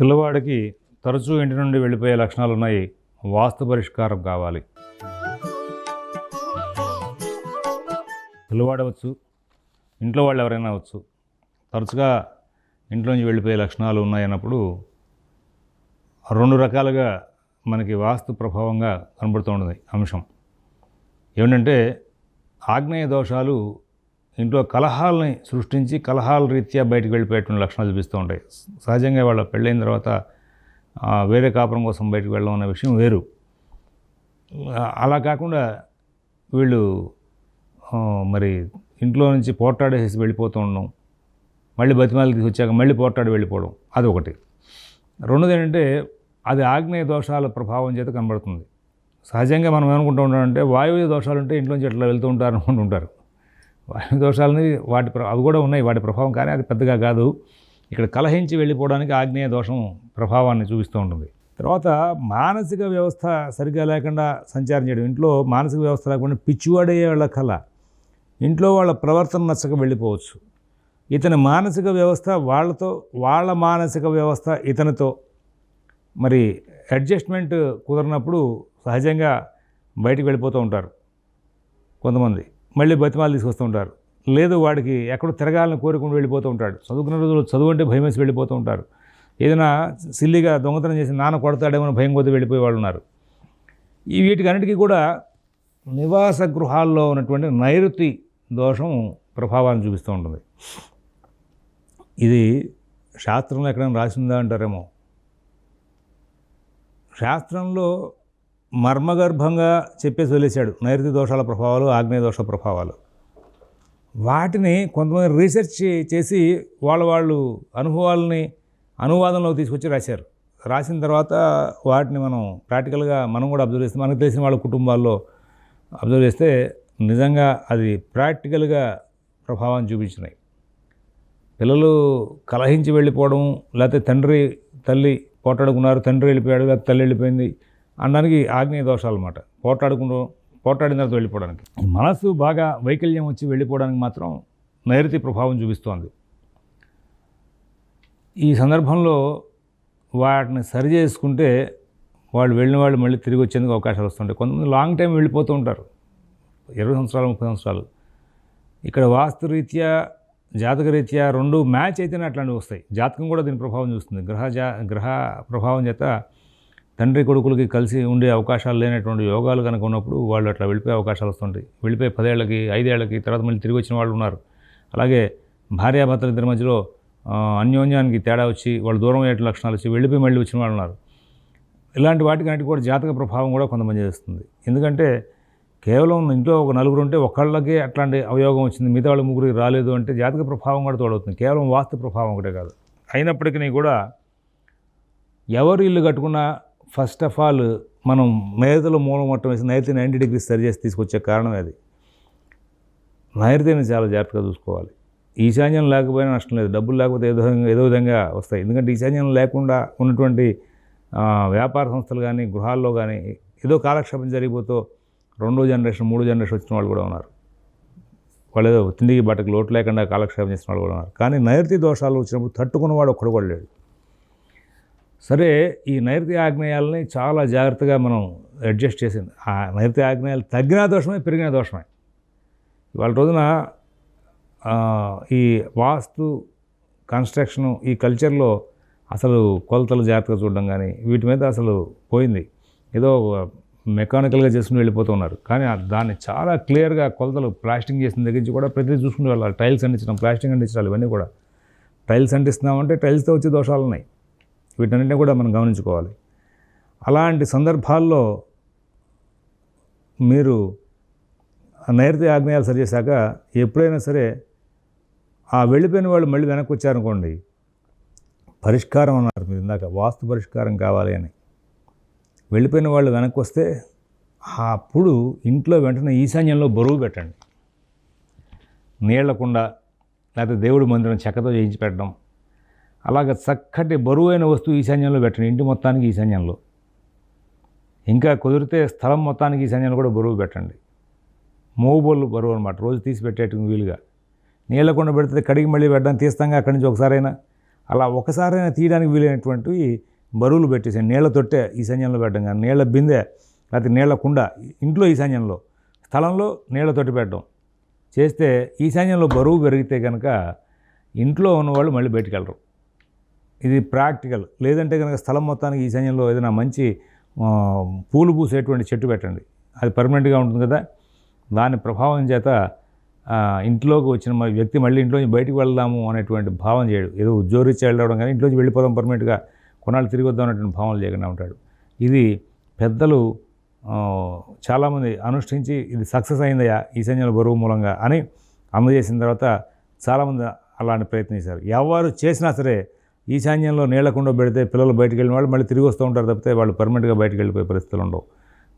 పిల్లవాడికి తరచూ ఇంటి నుండి వెళ్ళిపోయే లక్షణాలు ఉన్నాయి వాస్తు పరిష్కారం కావాలి. పిల్లవాడవచ్చు ఇంట్లో వాళ్ళు ఎవరైనా అవచ్చు తరచుగా ఇంట్లోంచి వెళ్ళిపోయే లక్షణాలు ఉన్నాయన్నప్పుడు రెండు రకాలుగా మనకి వాస్తు ప్రభావంగా కనబడుతూ ఉంటుంది అంశం. ఏమిటంటే ఆగ్నేయ దోషాలు ఇంట్లో కలహాలని సృష్టించి కలహాల రీత్యా బయటకు వెళ్ళిపోయేటువంటి లక్షణాలు చూపిస్తూ ఉంటాయి. సహజంగా వాళ్ళ పెళ్ళైన తర్వాత వేరే కాపురం కోసం బయటకు వెళ్ళడం అనే విషయం వేరు. అలా కాకుండా వీళ్ళు మరి ఇంట్లో నుంచి పోట్లాడేసి వెళ్ళిపోతూ ఉండడం మళ్ళీ బతిమాలకి వచ్చాక మళ్ళీ పోట్లాడి వెళ్ళిపోవడం అది ఒకటి. రెండోది ఏంటంటే అది ఆగ్నేయ దోషాల ప్రభావం చేత కనబడుతుంది. సహజంగా మనం ఏమనుకుంటూ ఉంటామంటే వాయువ్య దోషాలు ఉంటే ఇంట్లోంచి ఎట్లా వెళ్తూ ఉంటారు అనుకుంటుంటారు వాయు దోషాలని వాటి ప్ర- అవి కూడా ఉన్నాయి వాటి ప్రభావం కానీ అది పెద్దగా కాదు. ఇక్కడ కలహించి వెళ్ళిపోవడానికి ఆగ్నేయ దోషం ప్రభావాన్ని చూపిస్తూ ఉంటుంది. తర్వాత మానసిక వ్యవస్థ సరిగ్గా లేకుండా సంచారం చేయడం. ఇంట్లో మానసిక వ్యవస్థ లేకుండా పిచ్చివాడే వాళ్ళ కళ. ఇంట్లో వాళ్ళ ప్రవర్తన నచ్చక వెళ్ళిపోవచ్చు. ఇతని మానసిక వ్యవస్థ వాళ్ళతో వాళ్ళ మానసిక వ్యవస్థ ఇతనితో. మరి అడ్జస్ట్మెంట్ కుదరినప్పుడు సహజంగా బయటికి వెళ్ళిపోతూ ఉంటారు కొంతమంది. మళ్ళీ బతిమాలు తీసుకొస్తూ ఉంటారు లేదు వాడికి ఎక్కడో తిరగాలని కోరుకుని వెళ్ళిపోతూ ఉంటాడు. చదువుకున్న రోజులు చదువు అంటే భయం వేసి వెళ్ళిపోతూ ఉంటారు. ఏదైనా సిల్లిగా దొంగతనం చేసి నాన్న కొడతాడేమో భయం కొద్ది వెళ్ళిపోయే వాళ్ళు ఉన్నారు. ఈ వీటికన్నిటికీ కూడా నివాస గృహాల్లో ఉన్నటువంటి నైరుతి దోషం ప్రభావాన్ని చూపిస్తూ ఉంటుంది. ఇది శాస్త్రంలో ఎక్కడైనా రాసిందా అంటారేమో? శాస్త్రంలో మర్మగర్భంగా చెప్పేసి వదిలేశాడు. నైరుతి దోషాల ప్రభావాలు ఆగ్నేయ దోష ప్రభావాలు. వాటిని కొంతమంది రీసెర్చ్ చేసి వాళ్ళ వాళ్ళు అనుభవాలని అనువాదంలో తీసుకొచ్చి రాశారు. రాసిన తర్వాత వాటిని మనం ప్రాక్టికల్గా మనం కూడా అబ్జర్వ్ చేస్తే మనకు తెలిసిన వాళ్ళ కుటుంబాల్లో అబ్జర్వ్ చేస్తే నిజంగా అది ప్రాక్టికల్గా ప్రభావం చూపించినాయి. పిల్లలు కలహించి వెళ్ళిపోవడం లేకపోతే తండ్రి తల్లి పోటాడుకున్నారు తండ్రి వెళ్ళిపోయాడు లేకపోతే తల్లి వెళ్ళిపోయింది అనడానికి ఆగ్నేయ దోషాలు అన్నమాట పోట్లాడుకుంటూ పోట్లాడిన తర్వాత వెళ్ళిపోవడానికి. మనసు బాగా వైకల్యం వచ్చి వెళ్ళిపోవడానికి మాత్రం నైరుతి ప్రభావం చూపిస్తోంది. ఈ సందర్భంలో వాటిని సరి చేసుకుంటే వాళ్ళు వెళ్ళిన వాళ్ళు మళ్ళీ తిరిగి వచ్చేందుకు అవకాశాలు వస్తుంటాయి. కొంతమంది లాంగ్ టైం వెళ్ళిపోతూ ఉంటారు. ఇరవై సంవత్సరాలు ముప్పై సంవత్సరాలు. ఇక్కడ వాస్తురీత్యా జాతకరీత్యా రెండు మ్యాచ్ అయితేనే అట్లాంటివి వస్తాయి. జాతకం కూడా దీని ప్రభావం చూస్తుంది. గ్రహ జా గ్రహ ప్రభావం చేత తండ్రి కొడుకులకి కలిసి ఉండే అవకాశాలు లేనటువంటి యోగాలు కనుక ఉన్నప్పుడు వాళ్ళు అట్లా వెళ్ళిపోయే అవకాశాలు వస్తుంటాయి. వెళ్ళిపోయి పదేళ్ళకి ఐదేళ్ళకి తర్వాత మళ్ళీ తిరిగి వచ్చిన వాళ్ళు ఉన్నారు. అలాగే భార్యాభర్తల ఇద్దరి మధ్యలో అన్యోన్యానికి తేడా వచ్చి వాళ్ళు దూరం అయ్యే లక్షణాలు వచ్చి వెళ్ళిపోయి మళ్ళీ వచ్చిన వాళ్ళు ఉన్నారు. ఇలాంటి వాటికి అన్నిటి కూడా జాతక ప్రభావం కూడా కొంతమంది చేస్తుంది. ఎందుకంటే కేవలం ఇంట్లో ఒక నలుగురు ఉంటే ఒకళ్ళకే అట్లాంటి అవయోగం వచ్చింది. మిగతా వాళ్ళు ముగ్గురికి రాలేదు అంటే జాతక ప్రభావం కూడా తోడవుతుంది. కేవలం వాస్తు ప్రభావం ఒకటే కాదు. అయినప్పటికీ కూడా ఎవరు ఇల్లు కట్టుకున్నా ఫస్ట్ ఆఫ్ ఆల్ మనం నైరుతిలో మూలం మొట్టం వేసి నైరుతి నైంటీ డిగ్రీస్ సరి చేసి తీసుకొచ్చే కారణం అది. నైరుతిని చాలా జాగ్రత్తగా చూసుకోవాలి. ఈశాన్యం లేకపోయినా నష్టం లేదు. డబ్బులు లేకపోతే ఏదో విధంగా ఏదో విధంగా వస్తాయి. ఎందుకంటే ఈశాన్యం లేకుండా ఉన్నటువంటి వ్యాపార సంస్థలు కానీ గృహాల్లో కానీ ఏదో కాలక్షేపం జరిగిపోతూ రెండో జనరేషన్ మూడో జనరేషన్ వచ్చిన వాళ్ళు కూడా ఉన్నారు. వాళ్ళు ఏదో తిండికి బట్టకు లోటు లేకుండా కాలక్షేపం చేసిన వాళ్ళు కూడా ఉన్నారు. కానీ నైరుతి దోషాలు వచ్చినప్పుడు తట్టుకున్నవాడు ఒక్కడు కూడా లేడు. సరే ఈ నైరుతి ఆగ్నేయాలని చాలా జాగ్రత్తగా మనం అడ్జస్ట్ చేసింది. ఆ నైరుతి ఆగ్నేయాలు తగ్గిన దోషమే పెరిగిన దోషమే. ఇవాళ రోజున ఈ వాస్తు కన్స్ట్రక్షను ఈ కల్చర్లో అసలు కొలతలు జాగ్రత్తగా చూడడం కానీ వీటి మీద అసలు పోయింది. ఏదో మెకానికల్గా చేసుకుని వెళ్ళిపోతున్నారు కానీ దాన్ని చాలా క్లియర్గా కొలతలు ప్లాస్టింగ్ చేసిన దగ్గర నుంచి కూడా ప్రతిదీ చూసుకుని వెళ్ళాలి. టైల్స్ అంటించడం ప్లాస్టింగ్ అంటించాలి ఇవన్నీ కూడా. టైల్స్ అంటిస్తున్నామంటే టైల్స్తో వచ్చే దోషాలు ఉన్నాయి వీటన్నింటినీ కూడా మనం గమనించుకోవాలి. అలాంటి సందర్భాల్లో మీరు నైరుతి ఆగ్నేయాలు సరి చేశాక ఎప్పుడైనా సరే ఆ వెళ్ళిపోయిన వాళ్ళు మళ్ళీ వెనక్కి వచ్చారనుకోండి పరిష్కారం అన్నారు మీరు ఇందాక వాస్తు పరిష్కారం కావాలి అని. వెళ్ళిపోయిన వాళ్ళు వెనక్కి వస్తే అప్పుడు ఇంట్లో వెంటనే ఈశాన్యంలో బరువు పెట్టండి. నీళ్ళకుండా లేకపోతే దేవుడి మందిరం చెక్కతో చేయించి పెట్టడం అలాగ చక్కటి బరువైన వస్తువు ఈశాన్యంలో పెట్టండి. ఇంటి మొత్తానికి ఈశాన్యంలో. ఇంకా కుదిరితే స్థలం మొత్తానికి ఈశాన్యంలో కూడా బరువు పెట్టండి. మోబోళ్ళు బరువు అనమాట రోజు తీసి పెట్టేట్టుకు వీలుగా. నీళ్ళకుండా పెడితే కడిగి మళ్ళీ పెట్టడం తీస్తాంగా అక్కడి నుంచి ఒకసారైనా. అలా ఒకసారైనా తీయడానికి వీలైనటువంటివి బరువులు పెట్టేసాను నీళ్ళ తొట్టే ఈశాన్యంలో పెట్టడం కానీ నీళ్ళ బిందె లేకపోతే నీళ్ళ కుండ ఇంట్లో ఈశాన్యంలో. స్థలంలో నీళ్ళ తొట్టి పెట్టడం. చేస్తే ఈశాన్యంలో బరువు పెరిగితే కనుక ఇంట్లో ఉన్నవాళ్ళు మళ్ళీ బయటికి వెళ్ళరు. ఇది ప్రాక్టికల్. లేదంటే కనుక స్థలం మొత్తానికి ఈ సైన్యంలో ఏదైనా మంచి పూలు పూసేటువంటి చెట్టు పెట్టండి. అది పర్మనెంట్గా ఉంటుంది కదా. దాని ప్రభావం చేత ఇంట్లోకి వచ్చిన వ్యక్తి మళ్ళీ ఇంట్లోంచి బయటికి వెళ్దాము అనేటువంటి భావం చేయడు. ఏదో ఉద్యోగరీత్యా వెళ్ళడం కానీ ఇంట్లోంచి వెళ్ళిపోదాం పర్మనెంట్గా కొన్నాళ్ళు తిరిగి వద్దాం అనేటువంటి భావన చేయకుండా ఉంటాడు. ఇది పెద్దలు చాలామంది అనుష్ఠించి ఇది సక్సెస్ అయిందయ్యా సైన్యంలో బరువు మూలంగా అని అందజేసిన తర్వాత చాలామంది అలాంటి ప్రయత్నం చేశారు. ఎవరు చేసినా సరే ఈశాన్యంలో నీళ్ళకుండా పెడితే పిల్లలు బయటికి వెళ్ళిన వాళ్ళు మళ్ళీ తిరిగి వస్తూ ఉంటారు తప్పితే వాళ్ళు పర్మనెంట్గా బయటకు వెళ్ళిపోయే పరిస్థితులు ఉండవు.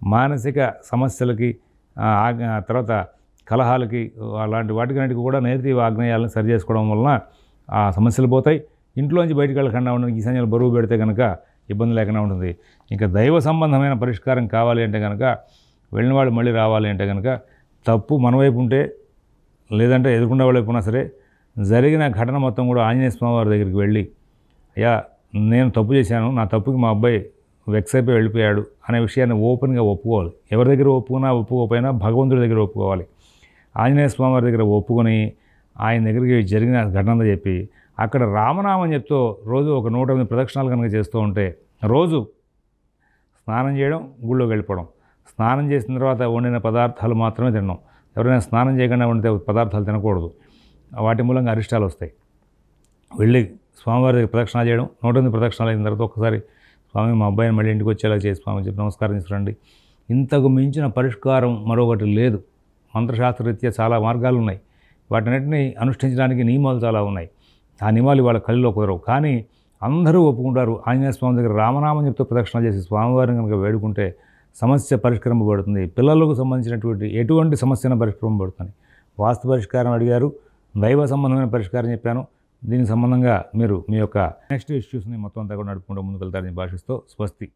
మానసిక సమస్యలకి తర్వాత కలహాలకి అలాంటి వాటికన్నిటికి కూడా నేతివ ఆగ్నేయాలను సరి చేసుకోవడం వలన ఆ సమస్యలు పోతాయి. ఇంట్లోంచి బయటికి వెళ్ళకుండా ఉండడానికి ఈశాన్యాలు బరువు పెడితే కనుక ఇబ్బంది లేకుండా ఉంటుంది. ఇంకా దైవ సంబంధమైన పరిష్కారం కావాలి అంటే కనుక వెళ్ళిన వాళ్ళు మళ్ళీ రావాలి అంటే కనుక తప్పు మన వైపు ఉంటే లేదంటే ఎదుర్కొన్న వాళ్ళ వైపు ఉన్నా సరే జరిగిన ఘటన మొత్తం కూడా ఆంజనేయ స్వామి వారి దగ్గరికి వెళ్ళి అయ్యా నేను తప్పు చేశాను నా తప్పుకి మా అబ్బాయి వెక్స్ అయిపోయి వెళ్ళిపోయాడు అనే విషయాన్ని ఓపెన్గా ఒప్పుకోవాలి. ఎవరి దగ్గర ఒప్పుకున్నా ఒప్పుకోకపోయినా భగవంతుడి దగ్గర ఒప్పుకోవాలి. ఆంజనేయ స్వామి వారి దగ్గర ఒప్పుకొని ఆయన దగ్గరికి జరిగిన ఘటన చెప్పి అక్కడ రామనామని చెప్తూ రోజు ఒక నూట ఎనిమిది ప్రదక్షిణాలు కనుక చేస్తూ ఉంటే రోజు స్నానం చేయడం గుళ్ళోకి వెళ్ళిపోవడం. స్నానం చేసిన తర్వాత వండిన పదార్థాలు మాత్రమే తినడం. ఎవరైనా స్నానం చేయకుండా వండితే పదార్థాలు తినకూడదు. వాటి మూలంగా అరిష్టాలు వస్తాయి. వెళ్ళి స్వామివారి దగ్గర ప్రదక్షిణ చేయడం నూట ఎనిమిది ప్రదక్షిణాలు అయిన తర్వాత ఒక్కసారి స్వామి మా అబ్బాయిని మళ్ళీ ఇంటికి వచ్చేలా చేసి స్వామి చెప్పి నమస్కారం తీసుకురండి ఇంతకు మించిన పరిష్కారం మరొకటి లేదు. మంత్రశాస్త్రరీత్యా చాలా మార్గాలు ఉన్నాయి. వాటన్నిటిని అనుష్ఠించడానికి నియమాలు చాలా ఉన్నాయి. ఆ నియమాలు వాళ్ళ కళ్ళలో కుదరవు. కానీ అందరూ ఒప్పుకుంటారు. ఆంజనేయ స్వామి దగ్గర రామనామం చెప్తూ ప్రదక్షిణ చేసి స్వామివారిని కనుక వేడుకుంటే సమస్య పరిష్కరింపబడుతుంది. పిల్లలకు సంబంధించినటువంటి ఎటువంటి సమస్యను పరిష్కరింపబడుతుంది. వాస్తు పరిష్కారం అడిగారు. దైవ సంబంధమైన పరిష్కారం చెప్పాను. దీనికి సంబంధంగా మీరు మీ యొక్క నెక్స్ట్ ఇష్యూస్ని మొత్తం అంతా కూడా నడుపుకుంటూ ముందుకు వెళ్తారని భాషిస్తూ స్వస్తి.